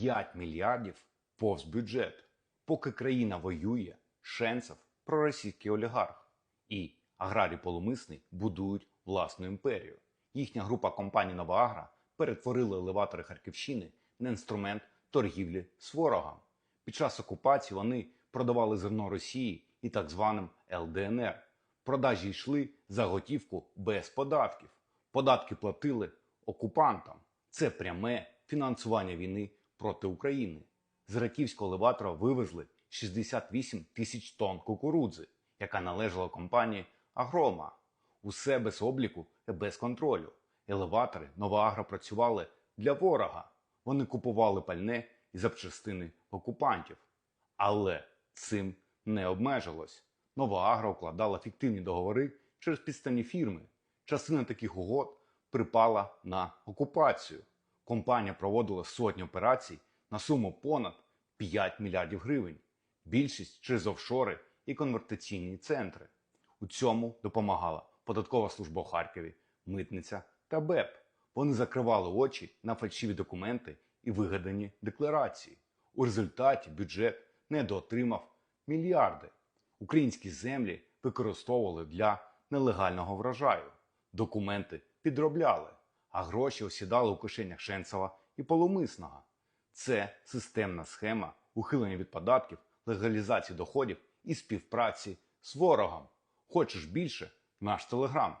5 мільярдів повз бюджет. Поки країна воює, Шенцев проросійський олігарх. І аграрій полумисний будують власну імперію. Їхня група компаній Новоагра перетворила елеватори Харківщини на інструмент торгівлі з ворогом. Під час окупації вони продавали зерно Росії і так званим ЛДНР. Продажі йшли за готівку без податків. Податки платили окупантам. Це пряме фінансування війни проти України. З раківського елеватора вивезли 68 тисяч тонн кукурудзи, яка належала компанії Агрома. Усе без обліку і без контролю. Елеватори Новоагро працювали для ворога. Вони купували пальне і запчастини окупантів. Але цим не обмежилось. Новоагро укладала фіктивні договори через підставні фірми. Частина таких угод припала на окупацію. Компанія проводила сотні операцій на суму понад 5 мільярдів гривень. Більшість через офшори і конвертаційні центри. У цьому допомагала податкова служба у Харкові, митниця та БЕП. Вони закривали очі на фальшиві документи і вигадані декларації. У результаті бюджет недоотримав мільярди. Українські землі використовували для нелегального врожаю. Документи підробляли, а гроші осідали у кишенях Шенцева і Полумисного. Це системна схема ухилення від податків, легалізації доходів і співпраці з ворогом. Хочеш більше? Наш телеграм.